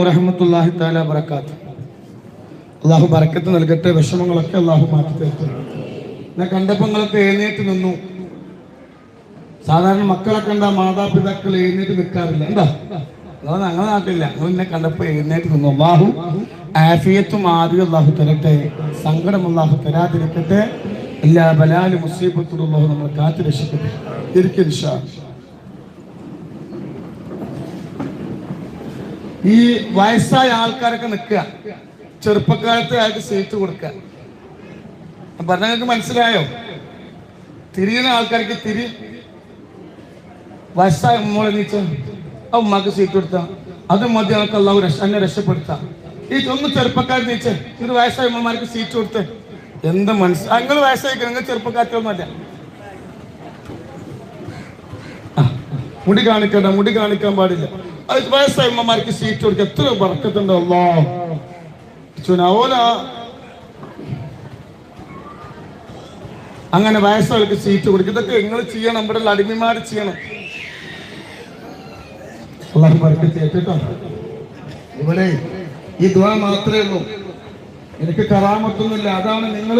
വറഹമത്തല്ലാഹി താല ബറക്കാത്ത് അള്ളാഹു ബറക്കത്ത് നൽകട്ടെ വിഷമങ്ങളൊക്കെ അള്ളാഹു മാറ്റി തരട്ടെ ഞാൻ കണ്ടപ്പോൾ നിങ്ങളൊക്കെ എഴുന്നേറ്റ് നിന്നു. സാധാരണ മക്കളെ കണ്ട മാതാപിതാക്കൾ എഴുന്നേറ്റ് നിൽക്കാറില്ല എന്താ? അതാണ് അങ്ങനെ നാട്ടില്ല നിങ്ങൾ എന്നെ കണ്ടപ്പോൾ എഴുന്നേറ്റ് നിന്നു. അള്ളാഹു ആഫിയത്തും ആദ്യം അള്ളാഹു തരട്ടെ. സങ്കടം അള്ളാഹു തരാതിരിക്കട്ടെ. എല്ലാ ബലാലും മുസീബത്തും നമ്മൾ കാത്തു രക്ഷിക്കട്ടെ ഇരിക്കും ഇൻഷാ അല്ലാ. ഈ വയസ്സായ ആൾക്കാരൊക്കെ നിൽക്കുക. ചെറുപ്പക്കാലത്ത് അയാൾക്ക് സീറ്റ് കൊടുക്കുക. പറഞ്ഞ മനസ്സിലായോ? തിരിയുന്ന ആൾക്കാർക്ക് തിരി വയസ്സായ മോളെ നീച്ച ആ ഉമ്മാക്ക് സീറ്റ് കൊടുത്താ. അത് മതി ആൾക്ക് അള്ളാഹു എന്നെ രക്ഷപ്പെടുത്താം. ഈ ഒന്ന് ചെറുപ്പക്കാർ നീച്ച ഇത് വയസ്സായ ഉമ്മമാർക്ക് സീറ്റ് കൊടുത്ത്. എന്ത് മനസ്സിൽ നിങ്ങൾ വയസ്സായി നിങ്ങൾ ചെറുപ്പക്കാരത്തൊന്നുമല്ല ആ, മുടി കാണിക്കണ്ട മുടി കാണിക്കാൻ പാടില്ല. വയസ്സായ്മമാർക്ക് സീറ്റ് കൊടുക്കുക എത്ര പറക്കത്തുണ്ടോ അല്ലോ ചുനാവോല അങ്ങനെ വയസ്സായവർക്ക് സീറ്റ് കൊടുക്കുക ഇതൊക്കെ നിങ്ങൾ ചെയ്യണം. നമ്മുടെ അടിമമാർ ചെയ്യണം. ഇവിടെ ഈ ദ്വാ മാത്രമേ ഉള്ളൂ. എനിക്ക് കറാമത്തൊന്നുമില്ല അതാണ് നിങ്ങൾ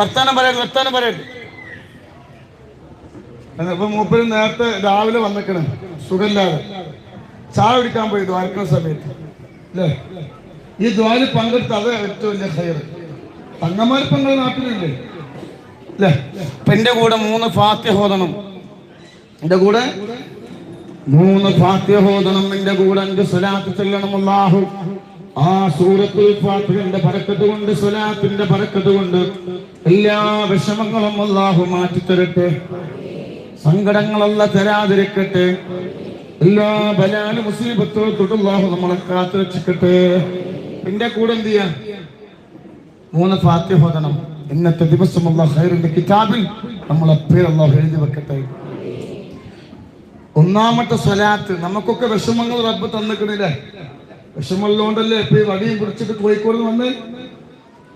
വർത്താനം പറയരുത് വർത്താനം പറയരുത്. അപ്പൊ മൂപ്പര് നേരത്തെ രാവിലെ വന്നിക്കണ്. സുഖമില്ലാതെ. ചായ കുടിക്കാൻ പോയി ദ്വാരക്കുന്ന സമയത്ത്. അല്ലേ ഈ ദ്വാരി പങ്കെടുത്ത അത് ഏറ്റവും വലിയ ഹയർ തങ്ങന്മാർ നിങ്ങളുടെ നാട്ടിലില്ലേ? അല്ലേ അപ്പൊ എന്റെ കൂടെ മൂന്ന് ഫാത്യഹോദണം എന്റെ കൂടെ? മൂന്ന് ഫാത്യഹോദണം എന്റെ കൂടെ എന്റെ സ്വലാത്ത് ചെല്ലണം അല്ലാഹു ആ സൂറത്തുൽ ഫാത്തിഹന്റെ പരക്കത്ത് കൊണ്ട് സ്വലാത്തിന്റെ പരക്കത്ത് കൊണ്ട് എല്ലാ വിഷമങ്ങളും അല്ലാഹു മാറ്റി തരട്ടെ സങ്കടങ്ങളല്ല തരാതിരിക്കട്ടെ. എല്ലാ ബലാൽ മുസീബത്തോ തൊട്ടുള്ളാഹു നമ്മളെ കാത്തു രക്ഷിക്കട്ടെ എന്റെ കൂടെ എന്ത് ചെയ്യാ? മൂന്ന് ഫാത്യഹോദനം ഇന്നത്തെ ദിവസം ഹൈറിന്റെ കിതാബിൽ നമ്മളെ പേര് അള്ളാഹു എഴുതി വെക്കട്ടെ. ഒന്നാമത്തെ സ്വലാത്ത് നമുക്കൊക്കെ വിഷമങ്ങൾ റബ്ബ് തന്നിക്കണില്ലേ? വിഷമമുള്ളതുകൊണ്ടല്ലേ ഇപ്പൊ ഈ വടിയും കുറിച്ചിട്ട് കോഴിക്കോട് വന്ന്?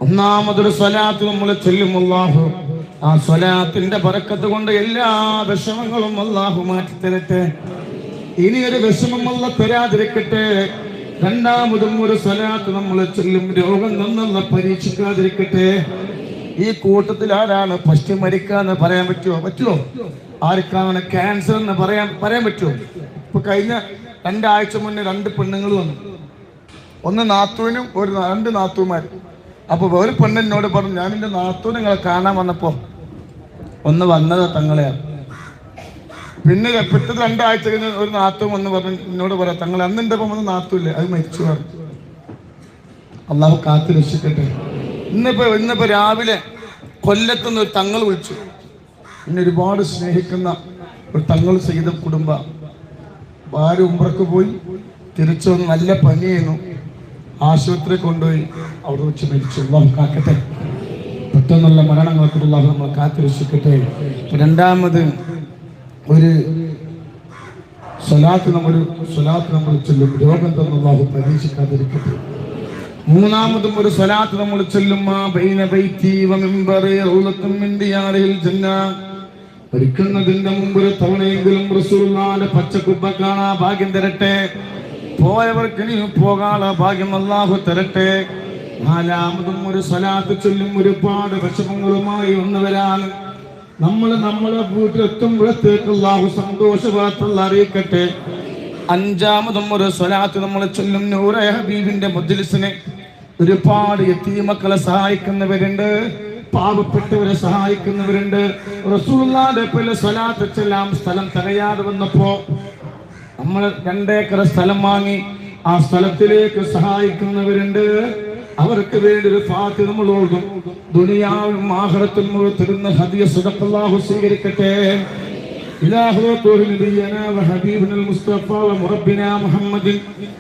ഒന്നാമതൊരു സ്വലാത്ത് നമ്മളെ ചൊല്ലും അല്ലാഹു. ആ സ്വലാത്തിന്റെ പറക്കത്ത് കൊണ്ട് എല്ലാ വിഷമങ്ങളും അല്ലാഹു മാറ്റി തരട്ടെ. ഇനി ഒരു വിഷമം അല്ല തരാതിരിക്കട്ടെ. രണ്ടാമതും ഒരു സ്വലാത്ത് നമ്മൾ ചൊല്ലും രോഗം നിന്നുള്ള പരീക്ഷിക്കാതിരിക്കട്ടെ. ഈ കൂട്ടത്തിൽ ആരാണ് ഫസ്റ്റ് മരിക്കാന്ന് പറയാൻ പറ്റുമോ പറ്റുമോ ആർക്കാണ് ക്യാൻസർ എന്ന് പറയാൻ പറയാൻ പറ്റുമോ ഇപ്പൊ കഴിഞ്ഞ രണ്ടാഴ്ച മുന്നേ രണ്ട് പെണ്ണുങ്ങൾ വന്നു. ഒന്ന് നാത്തുവിനും ഒരു രണ്ട് നാത്തൂമാരും അപ്പൊ ഒരു പെണ്ണിനോട് പറഞ്ഞു ഞാൻ എന്റെ നാത്തൂ നിങ്ങളെ കാണാൻ വന്നപ്പോൾ ഒന്ന് വന്നത് തങ്ങളെ പിന്നെ പിറ്റത്തെ രണ്ടാഴ്ച കഴിഞ്ഞ് ഒരു നാത്തും വന്ന് പറഞ്ഞു എന്നോട് പറയാം തങ്ങൾ അന്ന് എന്റെ ഒപ്പം വന്ന് നാത്തൂല്ലേ? അത് മരിച്ചു പറഞ്ഞു. അള്ളാഹു കാത്തു രക്ഷിക്കട്ടെ. ഇന്നിപ്പോ ഇന്നിപ്പോ രാവിലെ കൊല്ലത്തുനിന്ന് ഒരു തങ്ങൾ വിളിച്ചു. എന്നെ ഒരുപാട് സ്നേഹിക്കുന്ന ഒരു തങ്ങൾ ചെയ്ത കുടുംബ. ഭാര്യ ഉമ്പറക്ക് പോയി തിരിച്ചു നല്ല പനിയായിരുന്നു. ആശുപത്രി കൊണ്ടുപോയി അവിടെ വെച്ച് മരിച്ചു. അള്ളാഹു കാക്കട്ടെ. പെട്ടെന്നുള്ള മരണങ്ങളൊക്കെ അള്ളാഹു നമ്മൾ കാത്തിരക്ഷിക്കട്ടെ. രണ്ടാമത് ഒരു സ്വലാത്ത് നമ്മൾ സ്വലാത്ത് നമ്മൾ ചൊല്ലും. രോഗം തന്ന അള്ളാഹു പരീക്ഷിക്കാതിരിക്കട്ടെ മൂന്നാമതും ഒരു സ്വലാത്ത് നമ്മൾ ചൊല്ലും. മരിക്കുന്നതിന്റെ മുമ്പ് ഒരു തവണയെങ്കിലും പച്ചക്കുബ്ബ കാണാ ഭാഗ്യം തരട്ടെ. പോയവർക്ക് ഇനി പോകാനുള്ള ഭാഗ്യം അള്ളാഹു തരട്ടെ. നാലാമതും ഒരു സ്വലാത്ത് ചൊല്ലും ഒരുപാട് വിഷമങ്ങളുമായി വന്നവരാണ് നമ്മൾ നമ്മളെ വീട്ടിലെത്തുമ്പോഴത്തേക്ക് അള്ളാഹു സന്തോഷ അറിയിക്കട്ടെ. അഞ്ചാമതും ഒരു സ്വലാത്ത് നമ്മൾ ചൊല്ലും നൂറെ ഹബീബിന്റെ മുദ്ലിസിനെ ഒരുപാട് എത്തിയമക്കളെ സഹായിക്കുന്നവരുണ്ട്. പാവപ്പെട്ടവരെ സഹായിക്കുന്നവരുണ്ട്. റസൂല്ലാന്റെ പേരിൽ സ്വലാത്ത് ചെല്ലാം സ്ഥലം തകയാതെ വന്നപ്പോ നമ്മൾ രണ്ടേക്കർ സ്ഥലം വാങ്ങി ആ സ്ഥലത്തിലേക്ക് സഹായിക്കുന്നവരുണ്ട് അവർക്ക് വേണ്ടി ഒരു ഫാത്തി നമ്മൾ ഓർക്കും ദുനിയാവും ആഹ്റത്തിൽ തരുന്ന ഹദിയ സുഖത്തല്ലാഹു സ്വീകരിക്കട്ടെ إله وطول نبينا وحبيبنا المصطفى ومربنا محمد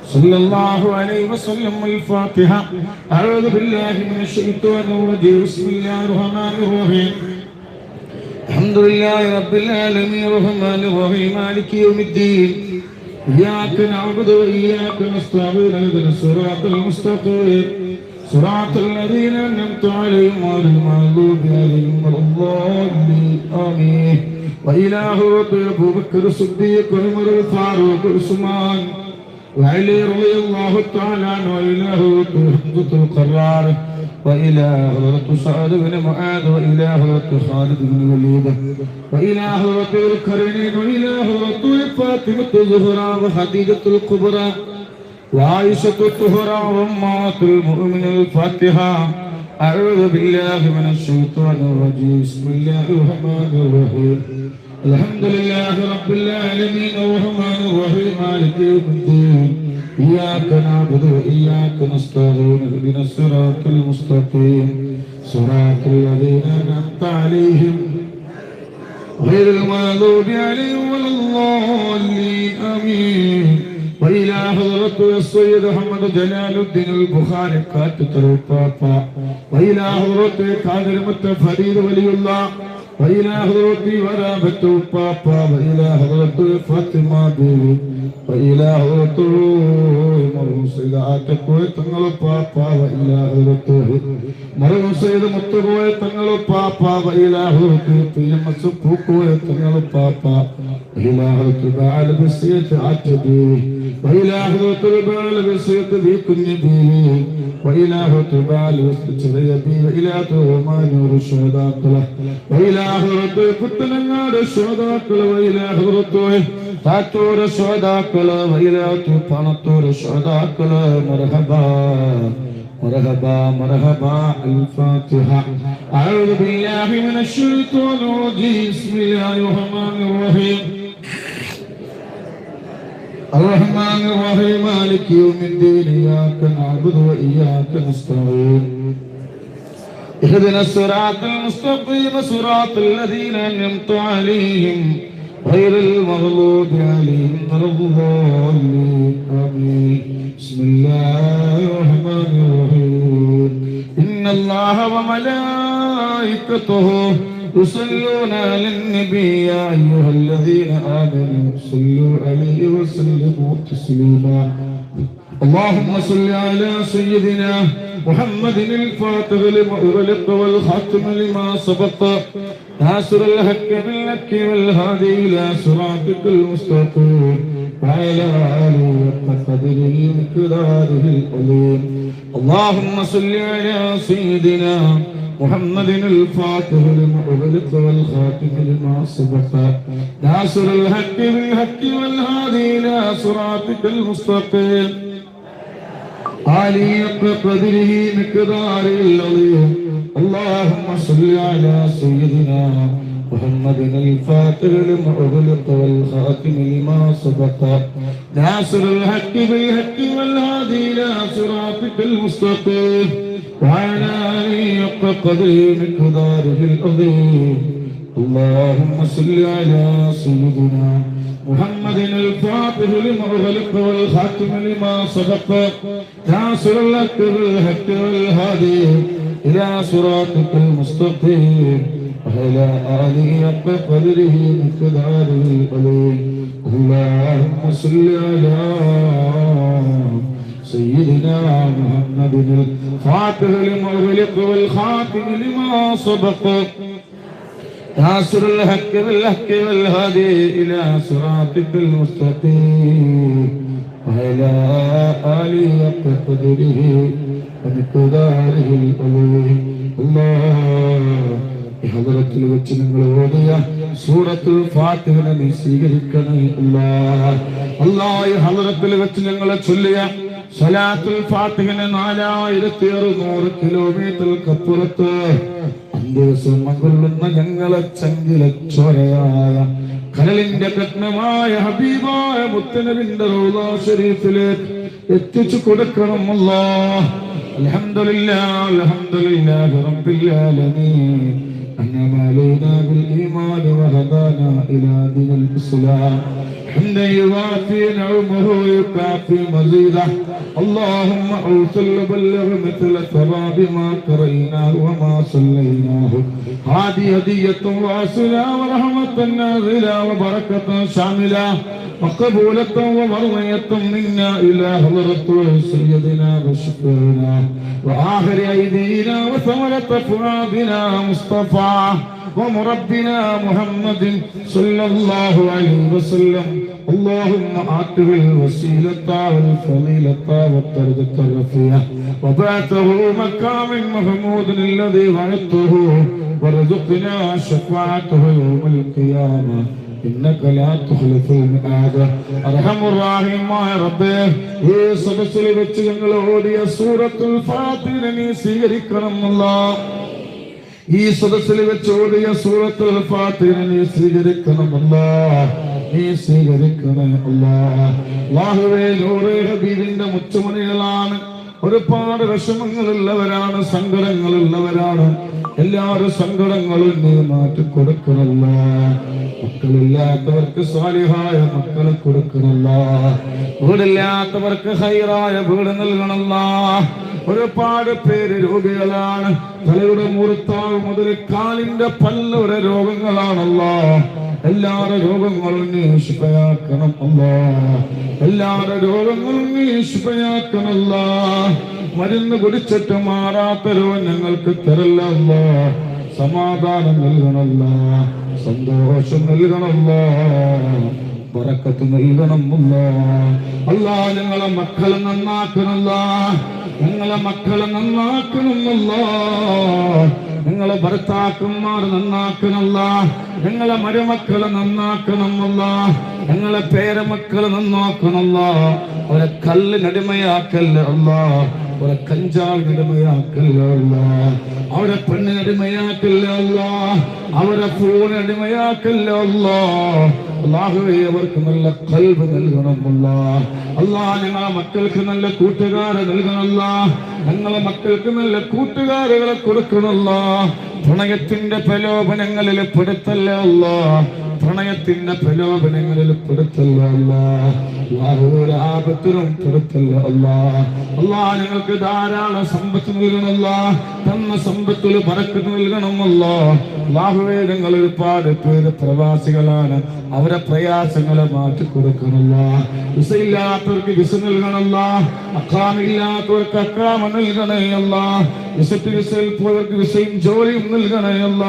صلى الله عليه وسلم الفاتحة أعوذ بالله من الشيطان الرجيم بسم الله الرحمن الرحيم الحمد لله رب العالمين الرحمن الرحيم مالك يوم الدين إياك نعبد وإياك نستعين اهدنا الصراط المستقيم صراط الذين أنعمت عليهم غير المغضوب عليهم ولا الضالين آمين وإله رب أبو بكر الصديق عمر الفاروق عثمان وعلي رضي الله تعالى عنه وإله حمزة القرار وإلى حضرة سعد بن معاذ وإلى حضرة خالد بن وليد وإلى حضرة الكريم وإلى حضرة فاطمة الزهراء وخديجة الكبرى وعائشة الطهرى وأمهات المؤمن الفاتحة أعوذ بالله من الشيطان الرجيم بسم الله الرحمن الرحيم الحمد لله رب العالمين الرحمن الرحيم مالك يوم الدين إياك نعبد وإياك نستعين اهدنا الصراط المستقيم. صراط الذين أنعمت عليهم غير المغضوب عليهم ولا الضالين آمين. وإلى حضرة السيد محمد جلال الدين البخاري كاتب بابا وإلى حضرة قادر متفريد ولي الله. وإلى حضرة ورابة بابا وإلى حضرة فاطمة بيبي وإلى حضرة مرحوم سيد عاتقوي تنغل بابا وإلى حضرة مرحوم سيد متقوي تنغل بابا وإلى حضرة تيم سبوكوي تنغل بابا وإلى حضرة بعل بسيط عتبي وإلى حضرة بعل بسيط ذي كن بيبي وإلى حضرة بعل بسيط شريبي وإلى حضرة ما نور الشهداء وإلى പുത്തനങ്ങാട് ശോദാക്കള വൈല ഹൃദത്ത് താത്തൂർ ശോദാക്കള വൈല പണത്തൂർ ശോദാക്കള مرحبا مرحبا مرحبا الفاتحة أعوذ بالله من الشيطان الرجيم بسم الله الرحمن الرحيم الرحمن الرحيم مالك يوم الدين إياك نعبد وإياك نستعين اهدنا الصراط المستقيم صراط الذين أنعمت عليهم غير المغلوب عليهم ولا الضالين آمين بسم الله الرحمن الرحيم إن الله وملائكته يصلون على النبي يا أيها الذين آمنوا صلوا عليه وسلموا تسليما اللهم صل على سيدنا محمد الفاتح لما أغلق والخاتم لما سبق ناصر الحق بالحق والهادي إلى صراطك المستقيم وعلى آله وقدره مقداره العظيم اللهم صل على سيدنا محمد الفاتح لما أغلق والخاتم لما سبق ناصر الحق بالحق والهادي إلى صراطك المستقيم علي قدره مقداره العظيم. اللهم صل على سيدنا محمد الفاتح لما أغلق والخاتم لما سبق. ناصر الحق بالحق والهادي إلى صراطك المستقيم. وعلى حق قدره مقداره العظيم. اللهم صل على سيدنا محمد الفاتح لما أغلق والخاتم لما سبق ناصر الحق والهادي إلى صراطك المستقيم وعلى آله حق قدره مقداره العظيم اللهم صل على سيدنا محمد الفاتح لما أغلق والخاتم لما سبق ناصر الحق بالحق والهادي إلى صراطك المستقيم وعلى آله حق قدره ومقداره العظيم الله ഈ ഹദറത്തിൽ വെച്ച് നിങ്ങൾ ഓതിയ സൂറത്തുൽ ഫാത്തിഹനെ നീ സ്വീകരിക്കണേ അല്ലാ അല്ലാ ഈ ഹദറത്തിൽ വെച്ച് ഞങ്ങളെ ചൊല്ലിയ സലാത്തുൽ ഫാത്തിഹനെ നാലായിരത്തി അറുന്നൂറ് കിലോമീറ്റർക്കപ്പുറത്ത് ദിവസം കൊല്ലുന്ന ഞങ്ങളെ ചങ്കിലച്ചൊരയായ കനലിന്റെ കഗ്നമായ ഹബീബായ മുത്തനബിന്റെ റൗദാ ഷരീഫിലേക്ക് എത്തിച്ചു കൊടുക്കണം അല്ലാ. അൽഹംദുലില്ലാഹ് അൽഹംദുലില്ലാഹി റബ്ബിൽ ആലമീൻ. അന്നമാലൈനാ ബിൽ ഈമാനി വഹദാനാ ഇലാ ദിനിൽ ഇസ്ലാം حمدا يوافي نعمه ويكافي مزيده. اللهم اوصل بلغ مثل ثواب ما قريناه وما صليناه. هذه هدية واصلة ورحمة نازلة وبركة شاملة. وقبولة ومرضية منا إلى حضرة سيدنا وشفينا وآخر أيدينا وثمرة فؤادنا مصطفى ومربنا محمد صلى الله عليه وسلم. اللهم عطر الوسيلة والفضيلة والدرجة الرفيعة وبعته مكان محمود الذي وعدته ورزقنا شفاعته يوم القيامة إنك لا تخلف الميعاد أرحم الراحمമായ يا ഈ സദസ്സിൽ വെച്ച് ഞങ്ങൾ ഓടിയ സൂറത്തുൽ ഫാത്തിഹ നീ സ്വീകരിക്കണം അല്ലാഹ് ഈ സദസ്സിൽ വെച്ച് ഓടിയ സൂറത്തുൽ ഫാത്തിഹ നീ സ്വീകരിക്കണം നീ സ്വീകരിക്കണേ അല്ലാഹുവേ നൂറേ മുച്ചുമണികളാണ്. ഒരുപാട് വിഷമങ്ങളുള്ളവരാണ് സങ്കടങ്ങളുള്ളവരാണ്. എല്ലാവരും സങ്കടങ്ങളും നീ മാറ്റി കൊടുക്കണല്ല മക്കളില്ലാത്തവർക്ക് സ്വാലിഹായ മക്കളെ കൊടുക്കണല്ല വീടില്ലാത്തവർക്ക് ഹൈറായ വീട് നൽകണല്ല ഒരുപാട് പേര് രോഗികളാണ്. തലയുടെ മുറുത്താവ് മുതൽ കാലിന്റെ പല്ലുവരെ രോഗങ്ങളാണല്ലോ. എല്ലാവരുടെ രോഗങ്ങളും നീ ശിഫയാക്കണം അല്ലോ. എല്ലാവരുടെ രോഗങ്ങളും നീ ശുഭയാക്കണല്ല മരുന്ന് കുടിച്ചിട്ട് മാറാത്ത രോഗം ഞങ്ങൾക്ക് തരല്ല സമാധാനം നൽകണല്ല സന്തോഷം നൽകണല്ല ബറക്കത്ത് നൽകണമല്ല അല്ലാ ഞങ്ങളെ മക്കളെ നന്നാക്കണല്ല ഞങ്ങളെ മക്കളെ നന്നാക്കണമല്ല. ഞങ്ങളെ ഭർത്താക്കന്മാർ നന്നാക്കണമല്ല. ഞങ്ങളെ മരുമക്കളെ നന്നാക്കണമല്ല. ഞങ്ങളെ പേരമക്കളെ നന്നാക്കണമല്ല. അവരെ കല്ലിനടിമയാക്കല്ല അല്ല അവരെ കഞ്ചാവിനടിമയാക്കല്ല അടിമയാക്കല്ല അവരെ പെണ്ണിനടിമയാക്കല്ല അടിമയാക്കല്ല അവരെ ഫോൺ അടിമയാക്കല്ല അള്ളാഹുവേ അവർക്ക് നല്ല കൽവ് നൽകണമല്ല. അല്ലാ ഞങ്ങളെ മക്കൾക്ക് നല്ല കൂട്ടുകാരെ നൽകണമല്ല. ഞങ്ങളെ മക്കൾക്ക് നല്ല കൂട്ടുകാരുകളെ കൊടുക്കണമല്ല. പ്രണയത്തിന്റെ പ്രലോഭനങ്ങളിൽ പെടുത്തല്ല അല്ല പ്രണയത്തിന്റെ പ്രലോഭനങ്ങളിൽ പെടുത്തല്ല അല്ല. ഒരു ആപത്തിനും പെടുത്തല്ല അല്ല. അല്ലാ ഞങ്ങൾക്ക് ധാരാളം സമ്പത്ത് നൽകണമല്ല. തന്ന സമ്പത്തിൽ പറക്ക് നൽകണമല്ല. അല്ലാഹുവേ ഞങ്ങൾ ഒരുപാട് പേര് പ്രവാസികളാണ്. അവരെ പ്രയാസങ്ങളെ മാറ്റി കൊടുക്കണമല്ല. വിസയില്ലാത്തവർക്ക് വിസ നൽകണമല്ല. അക്കാമില്ലാത്തവർക്ക് അക്കാമ നൽകണയല്ല വിസറ്റ് വിസയിൽ പോയവർക്ക് വിസയും ജോലിയും നൽകണയല്ല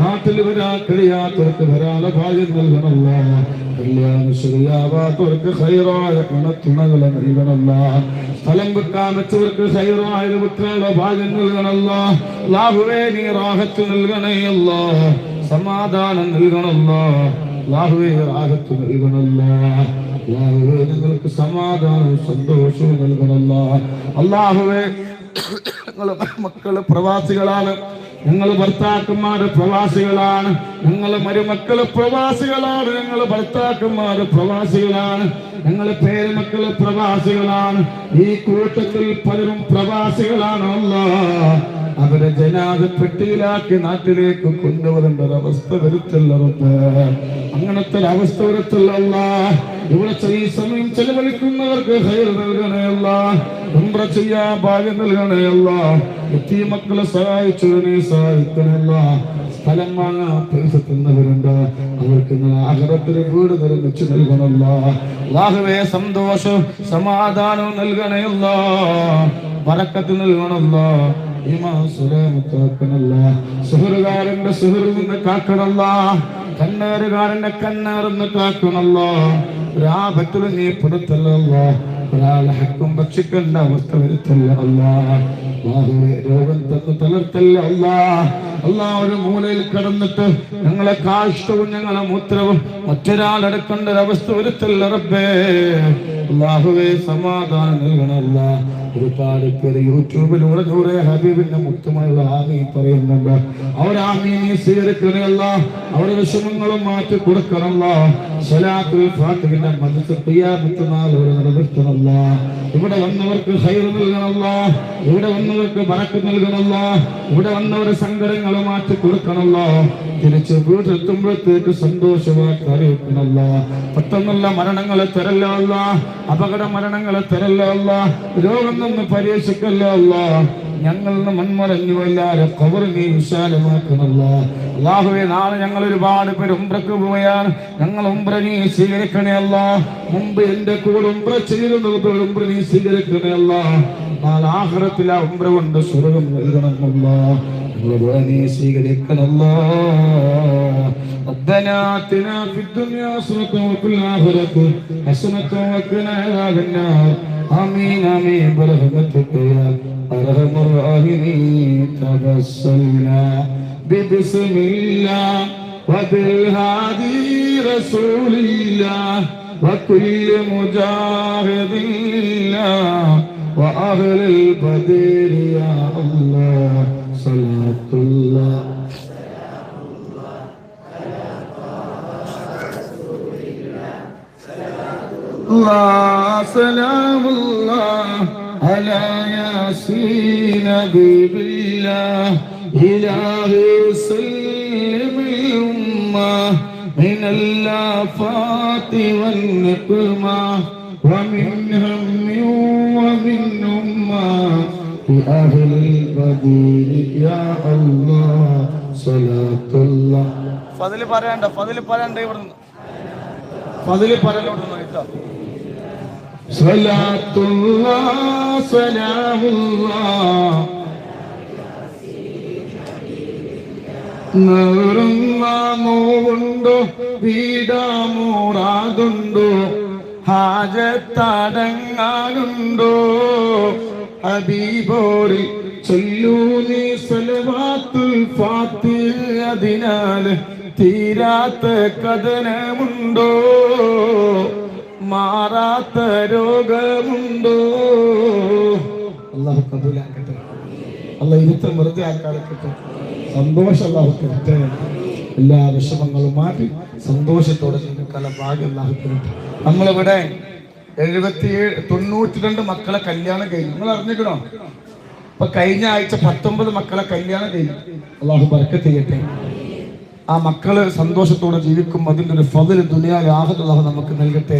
നാട്ടിൽ വരാൻ കഴിയാത്തവർക്ക് വരാനുള്ള ഭാഗ്യം നൽകണമല്ല കല്യാണം ശരിയാവാത്തവർക്ക് ഹൈറായ കണത്തുണകളെ നൽകണമല്ല. സ്ഥലം വെക്കാൻ വെച്ചവർക്ക് ഹൈറായ വിൽക്കാനുള്ള ഭാഗ്യം നൽകണമല്ല. ലാഹുവേ നീ റാഹത്ത് നൽകണയല്ല സമാധാനം നൽകണമല്ല. ലാഹുവേ റാഹത്ത് നൽകണമല്ല. ലാഹുവേ നിങ്ങൾക്ക് സമാധാനവും സന്തോഷവും നൽകണമല്ല. അള്ളാഹുവേ ഞങ്ങൾ മക്കൾ പ്രവാസികളാണ്. ഞങ്ങൾ ഭർത്താക്കന്മാര് പ്രവാസികളാണ്. ഞങ്ങൾ മരുമക്കൾ പ്രവാസികളാണ്. ഞങ്ങൾ ഭർത്താക്കന്മാര് പ്രവാസികളാണ്. നിങ്ങൾ പേരുമക്കൾ പ്രവാസികളാണ്. ഈ കൂട്ടത്തിൽ പലരും പ്രവാസികളാണല്ലോ അവരെ ജനാദ പെട്ടിയിലാക്കി നാട്ടിലേക്ക് കൊണ്ടുവരേണ്ട അവസ്ഥ വരുത്തല്ല അങ്ങനത്തെ ഒരു അവസ്ഥ വരുത്തുള്ള ഇവിടെ ഈ സമയം ചെലവഴിക്കുന്നവർക്ക് ഹൈർ നൽകണയല്ല ഉംറ ചെയ്യാൻ ഭാഗ്യം നൽകണയല്ല എത്തിയ മക്കളെ സഹായിച്ചതിനെ സഹായിക്കണമല്ല സ്ഥലം വാങ്ങാൻ പൈസ തന്നവരുണ്ട്. അവർക്ക് ആഗ്രഹത്തിന് വീട് നിർമ്മിച്ചു നൽകണമല്ല അല്ലാഹുവേ സന്തോഷവും സമാധാനവും നൽകണയല്ല വറക്കത്ത് നൽകണമല്ല സുഹൃകാരന്റെ സുഹൃൽ നിന്ന് കാക്കണല്ല. കണ്ണേറുകാരന്റെ കണ്ണേറെന്ന് കാക്കണല്ലോ. ഒരാപത്തിൽ നീ പെടുത്തല്ല ഒരാളെ ഹക്കും ഭക്ഷിക്കേണ്ട അവസ്ഥ വരുത്തല്ല അല്ലാഹുവെ രോഗം തന്നു തളർത്തല്ല അല്ലാ. അല്ലാ ഒരു മൂലയിൽ കിടന്നിട്ട് ഞങ്ങളെ കാഷ്ടവും ഞങ്ങളെ മൂത്രവും മറ്റൊരാളെടുക്കേണ്ട ഒരവസ്ഥ വരുത്തല്ല റബ്ബേ. അല്ലാഹുവേ സമാധാനം നൽകണമല്ല ഒരുപാട് പേര് യൂട്യൂബിലൂടെ നൂറെ ഹബീബിന്റെ മുക്തമായുള്ള ആമി പറയുന്നുണ്ട്. അവരാമീ സ്വീകരിക്കണമല്ല അവരുടെ വിഷമങ്ങളും മാറ്റി കൊടുക്കണമല്ല സ്വലാത്തുൽ ഫാത്തിഹിന്റെ മനസ്സ് ഖിയാമത്ത് നാൾ വരെ നിലനിർത്തണമല്ല ഇവിടെ വന്നവർക്ക് ഹൈർ നൽകണമല്ല. ഇവിടെ വന്നവർക്ക് ബറക്ക് നൽകണമല്ല. ഇവിടെ വന്നവരുടെ സങ്കടങ്ങൾ മാറ്റി കൊടുക്കണമല്ല. തിരിച്ച് വീട്ടിലെത്തുമ്പോഴത്തേക്ക് സന്തോഷമാക്കി അറിയിക്കണമല്ല. പെട്ടെന്നുള്ള മരണങ്ങളെ തരല്ല അപകട മരണങ്ങളെ തരല്ല രോഗം നിന്ന് പരീക്ഷിക്കല്ല അല്ല ഞങ്ങൾ മൺമറഞ്ഞു എല്ലാരെ കവർ നീ വിശാലമാക്കണല്ല അള്ളാഹുവെ നാളെ ഞങ്ങൾ ഒരുപാട് പേര് ഉംറക്ക് പോയാൽ ഞങ്ങൾ ഉംറ നീ സ്വീകരിക്കണേ അല്ല മുമ്പ് എന്റെ കൂടെ ഉംറ ചെയ്തിരുന്നത് ഉംറ നീ സ്വീകരിക്കണേ അല്ല നാളെ ആഹ്റത്തിൽ ആ ഉംറ കൊണ്ട് സ്വർഗം നൽകണമല്ല നീ സ്വീകരിക്കണല്ലോ ربنا آتنا في الدنيا حسنة وفي الآخرة حسنة وقنا عذاب النار آمين آمين برحمتك يا أرحم الراحمين تبسلنا ببسم الله وبالهادي رسول الله وكل مجاهد لله وأهل البدر يا الله صلاة الله. الله سلام الله. على ياسين حبيب الله إلهي سلم الأمة من الآفات والنقمة ومن هم ومن أمة بأهل البديل يا الله صلاة الله ഫതില് പറയണ്ട ഫതില് പറയണ്ട ഇവിടുന്ന് ഫതില് പറയലോട്ട് കേട്ടോ صلاة الله سلام الله നേറുന്ന നോവുണ്ടോ വീടാമൂറാതുണ്ടോ ഹാജത്തടങ്ങാനുണ്ടോ ഹബീബോറിൽ ചൊല്ലൂ നീ സലവാത്തുൽ ഫാത്തി അതിനാൽ തീരാത്ത കഥനമുണ്ടോ മാറാത്ത രോഗമുണ്ടോ? അള്ളാഹു കബൂലാക്കട്ടെ. അല്ല ഇരുത്തം വെറുതെ ആക്കാതെ സന്തോഷം അള്ളാഹു തരട്ടെ. എല്ലാ വിഷമങ്ങളും മാറ്റി സന്തോഷത്തോടെ ജീവിക്കാനുള്ള ഭാഗ്യം അള്ളാഹു തരട്ടെ. നമ്മളിവിടെ എഴുപത്തിയേഴ് തൊണ്ണൂറ്റി രണ്ട് മക്കളെ കല്യാണം കഴിഞ്ഞു. നിങ്ങൾ അറിഞ്ഞിക്കണോ ഇപ്പൊ കഴിഞ്ഞ ആഴ്ച പത്തൊമ്പത് മക്കളെ കല്യാണം കഴിഞ്ഞു. അള്ളാഹു ബർക്കത്ത് ചെയ്യട്ടെ. ആ മക്കൾ സന്തോഷത്തോടെ ജീവിക്കും അതിന്റെ ഒരു ഫതിൽ ആഹത്തും അള്ളാഹു നമുക്ക് നൽകട്ടെ.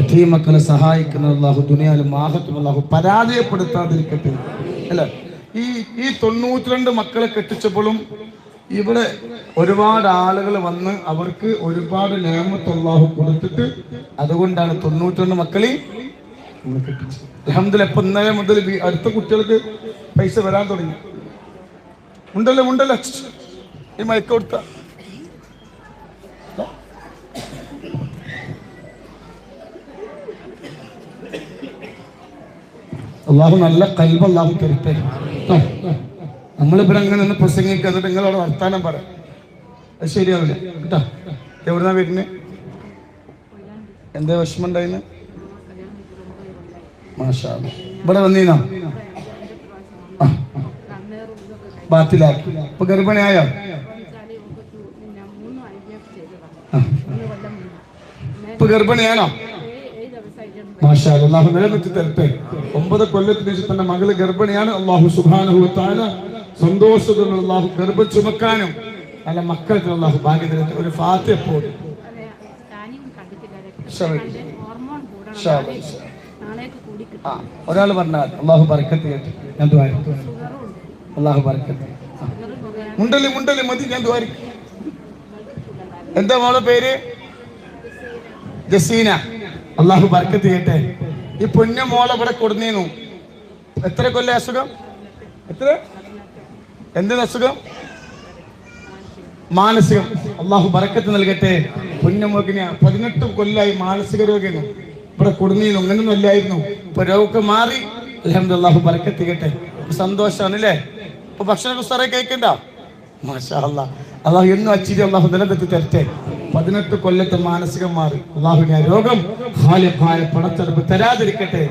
എറ്റീ സഹായിക്കുന്നത് സഹായിക്കുന്ന അള്ളാഹു ദുനിയാലും ആഹത്തും അള്ളാഹു പരാജയപ്പെടുത്താതിരിക്കട്ടെ. അല്ല? ഈ ഈ തൊണ്ണൂറ്റിരണ്ട് മക്കളെ കെട്ടിച്ചപ്പോഴും ഇവിടെ ഒരുപാട് ആളുകൾ വന്ന് അവർക്ക് ഒരുപാട് നിയമത്ത് അള്ളാഹു കൊടുത്തിട്ട് അതുകൊണ്ടാണ് തൊണ്ണൂറ്റിരണ്ട് മക്കളെ അലഹമ്മദില്ല ഇപ്പൊ ഇന്നലെ മുതൽ അടുത്ത കുട്ടികൾക്ക് പൈസ വരാൻ തുടങ്ങി. ഉണ്ടല്ലോ ഉണ്ടല്ലോ. ഈ മയക്ക കൊടുത്ത. അള്ളാഹു നല്ല കൽബ് അള്ളാഹു ട്ടോ. നമ്മളിവിടെ അങ്ങനെ നിന്ന് പ്രസംഗിക്കുക എന്നിട്ട് നിങ്ങളോട് വർത്താനം പറ. അത് ശരിയാവില്ല. കേട്ടോ? എവിടുന്നാ വരുന്നത് എന്താ വിഷമം ഉണ്ടായിന്ന് മാഷാ. ഇവിടെ വന്നീനോ. ബാത്തിലാക്കി. ഇപ്പൊ ഗർഭിണിയായോ. ഇപ്പൊ ഗർഭിണിയാണോ? മാഷാ. അള്ളാഹു നിലനിർത്തി തരട്ടെ. ഒമ്പത് കൊല്ലത്തിന് ശേഷം തന്റെ മകൾ ഗർഭിണിയാണ്. അള്ളാഹു സുബാനഹു താല സന്തോഷത്തോടെ അള്ളാഹു ഗർഭം ചുമക്കാനും നല്ല മക്കൾക്ക് അള്ളാഹു ഭാഗ്യത്തിന് ഒരു ഫാത്ത് എപ്പോഴും ശരി. ശരി. നാളേക്ക് കൂടി കിട്ടും ആ ഒരാൾ പറഞ്ഞാൽ അള്ളാഹു ചെയ്യട്ടെ ഞാൻ ദ്വാരിക്കും അള്ളാഹു മുണ്ടലി മുണ്ടൽ മുണ്ടൽ മതി ഞാൻ ദ്വാരിക്കും എന്താ മോളെ പേര്? ജസീന. അള്ളാഹു ബർക്കത്ത് ചെയ്യട്ടെ. ഈ പൊന്ന മോളെ ഇവിടെ കൊടുന്നീന്നു എത്ര കൊല്ല അസുഖം? എത്ര? എന്ത് അസുഖം? മാനസികം. അള്ളാഹു ബറക്കത്ത് നൽകട്ടെ. പുണ്യമോക്കിന് പതിനെട്ട് കൊല്ലായി മാനസിക രോഗിയാണ്. ഇവിടെ കൊടുന്നീന്നു അങ്ങനൊന്നും അല്ലായിരുന്നു. ഇപ്പൊ രോഗമൊക്കെ മാറി. അലഹമ്മദ് അള്ളാഹു ബറക്കത്ത് സന്തോഷമാണ് അല്ലേ ഇപ്പൊ ഭക്ഷണം സാറേ മാഷാ അള്ളാഹ് അള്ളാഹു എന്നും അച്ചിരി അള്ളാഹു നിലനിർത്തി തരട്ടെ. പതിനെട്ട് കൊല്ലത്തെ മാനസികം മാറി. അള്ളാഹുവിനെ രോഗം ഹാലിഫായ പണത്തെടുപ്പ് തരാതിരിക്കട്ടെ.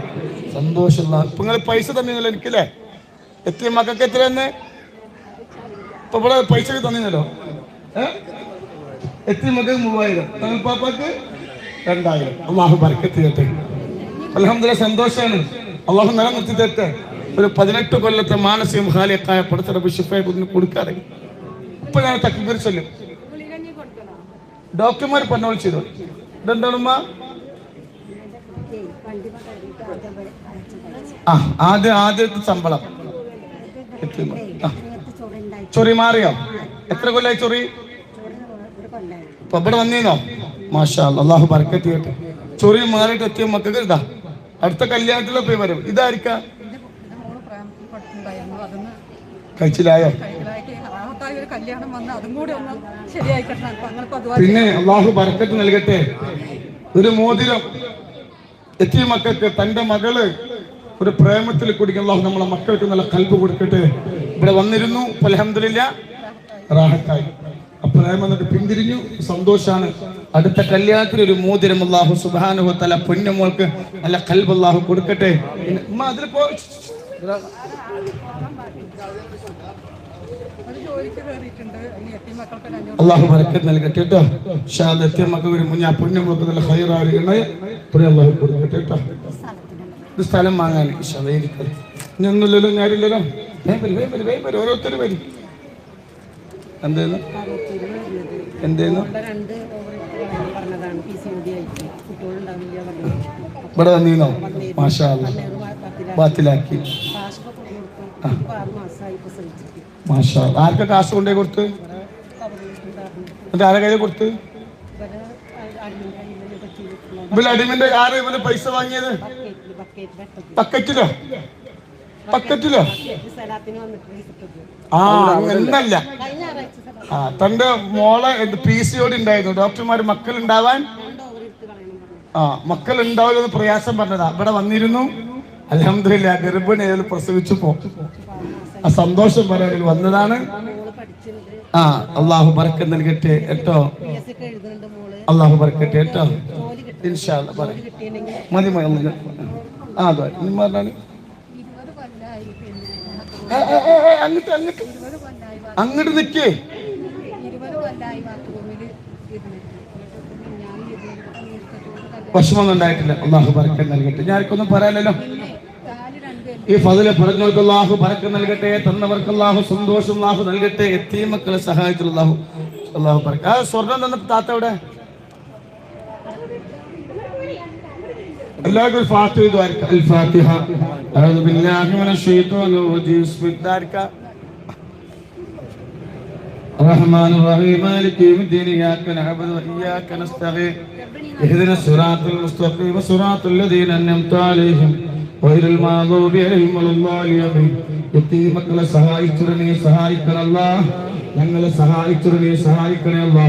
സന്തോഷമുള്ള ഇപ്പൊ നിങ്ങൾ പൈസ തന്നില്ല എനിക്കല്ലേ? എത്ര മക്കൾക്ക് എത്ര തന്നെ ഇപ്പൊ ഇവിടെ പൈസ തന്നില്ലല്ലോ എത്ര മക്കൾക്ക് മൂവായിരം. തങ്ങൾ പാപ്പാക്ക് രണ്ടായിരം. അള്ളാഹു ബർക്കത്ത് ചെയ്യട്ടെ. സന്തോഷമാണ് അള്ളാഹു നിലനിർത്തി തരട്ടെ. ഒരു പതിനെട്ട് കൊല്ലത്തെ മാനസികം ഹാലിയക്കായ പടത്തിറപ്പ് ഷിഫായ കൊടുക്കാറ്. ഇപ്പൊ ഞാൻ തക്കീർ ചൊല്ലും. ഗുളികഞ്ഞി കൊടുക്കണോ ഡോക്ടർമാർ പറഞ്ഞോളി ചെയ്തു? ഇതെന്താണമ്മ? ആ ആദ്യ ആദ്യത്തെ ശമ്പളം. ചൊറി മാറിയോ? എത്ര കൊല്ലായി ചൊറി? ഇവിടെ വന്നീന്നോ? മാഷാ. അള്ളാഹു ബർക്കത്ത് ചൊറി മാറിയിട്ട് എത്തിയ മക്കൾക്ക് ഇതാ. അടുത്ത കല്യാണത്തിലെ പോയി വരും. ഇതായിരിക്കാം? കഴിച്ചിലായോ? കല്യാണം കൂടി ഒന്ന് പിന്നെ അള്ളാഹു ബർക്കത്ത് നൽകട്ടെ. ഒരു മോതിരം. എത്തിയ മക്കൾക്ക് തന്റെ മകൾ ഒരു പ്രേമത്തിൽ കുടിക്കുന്ന അള്ളാഹു നമ്മളെ മക്കൾക്ക് നല്ല കൽപ്പ് കൊടുക്കട്ടെ. ഇവിടെ വന്നിരുന്നു. അലഹമില്ല റാഹത്തായി. ആ പ്രേമം എന്നിട്ട് പിന്തിരിഞ്ഞു. സന്തോഷാണ്. അടുത്ത കല്യാണത്തിൽ ഒരു മോതിരം അള്ളാഹു സുബാനുഹു തല പൊന്നുമോൾക്ക് നല്ല കൽബ് അള്ളാഹു കൊടുക്കട്ടെ. അതിൽ പോ ഒരു ജോലിക്ക് കയറിയിട്ടുണ്ട് ഇനി എത്തി മക്കൾക്ക് ഒരു അഞ്ഞൂറ് അള്ളാഹു ബർക്കത്ത് നൽകട്ടെ കേട്ടോ. ഷാദ് എത്തിയ മക്കൾ ഒരു പുണ്യം പൊന്നുമോൾക്ക് നല്ല ഹൈറാണ് അള്ളാഹു കൊടുക്കട്ടെ കേട്ടോ. ഇത് സ്ഥലം വാങ്ങാൻ ഇനിയൊന്നുമില്ലല്ലോ ഞാനില്ലല്ലോ വരൂ, ഓരോരുത്തർ വരും എന്തേന്ന്? എന്തേന്ന്? ഇവിടെ വന്നീന്നോ മാഷാ. ബാത്തിലാക്കി. കാശൊക്കെ മാഷാ. ആർക്കാ കാശ് കൊണ്ടേ കൊടുത്ത്? എന്നിട്ട് ആരെ കയ്യിൽ കൊടുത്ത്? ഇവരെ ഇവർ അടിമന്റെ ആരെ ഇവന് പൈസ വാങ്ങിയത്. ബക്കറ്റിലോ? ബക്കറ്റിലോ? ആ എന്നല്ല ആ തന്റെ മോളെ പി സി ഓടി ഉണ്ടായിരുന്നു. ഡോക്ടർമാർ മക്കൾ ഉണ്ടാവാൻ ആ മക്കൾ ഉണ്ടാവില്ലെന്ന് പ്രയാസം പറഞ്ഞതാ. ഇവിടെ വന്നിരുന്നു. അലഹമില്ല ഗർഭിണി പ്രസവിച്ചു പോ. ആ സന്തോഷം പറയാൻ വന്നതാണ്. ആ അള്ളാഹു ബർക്കം നൽകട്ടെ കേട്ടോ? അള്ളാഹു ബർക്കട്ടെ കേട്ടോ? മതി മതി ആ അതെ പറഞ്ഞാണ് അങ്ങട്ട് അങ്ങട്ട്. അങ്ങോട്ട് ഇരുന്നിട്ട് വിഷമൊന്നും ഉണ്ടായിട്ടില്ല. അള്ളാഹു ബർക്കൻ നൽകട്ടെ. ഞാൻ ഒന്നും പറയാനല്ലോ ഈ ഫതിലെ പറഞ്ഞവർക്ക് അള്ളാഹു ബറക്ക നൽകട്ടെ തന്നവർക്ക് അള്ളാഹു സന്തോഷം അള്ളാഹു നൽകട്ടെ എത്തിയ മക്കളെ സഹായിച്ചു അള്ളാഹു അള്ളാഹു ബറക്ക ആ സ്വർണം തന്ന താത്ത എവിടെ എല്ലാവർക്കും ഒരു ഫാത്തിഹ ദ്വാരക്ക. അൽ ഫാത്തിഹ أعوذ بالله من الشيطان الرجيم بسم الله الرحمن الرحمن الرحيم مالك يوم الدين إياك نعبد وإياك نستعين اهدنا الصراط المستقيم صراط الذين أنعمت عليهم വൈരൽ മക്കളെ സഹായിച്ചുടനെ സഹായിക്കണല്ല ഞങ്ങളെ സഹായിച്ചുടനെ സഹായിക്കണേ അല്ല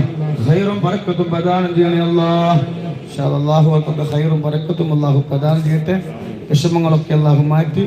ഹൈറും ചെയ്യണേ അള്ളാഹു ഹൈറും പറക്കത്തും അള്ളാഹു പ്രദാനം ചെയ്യട്ടെ. വിഷമങ്ങളൊക്കെ അള്ളാഹു മാറ്റി.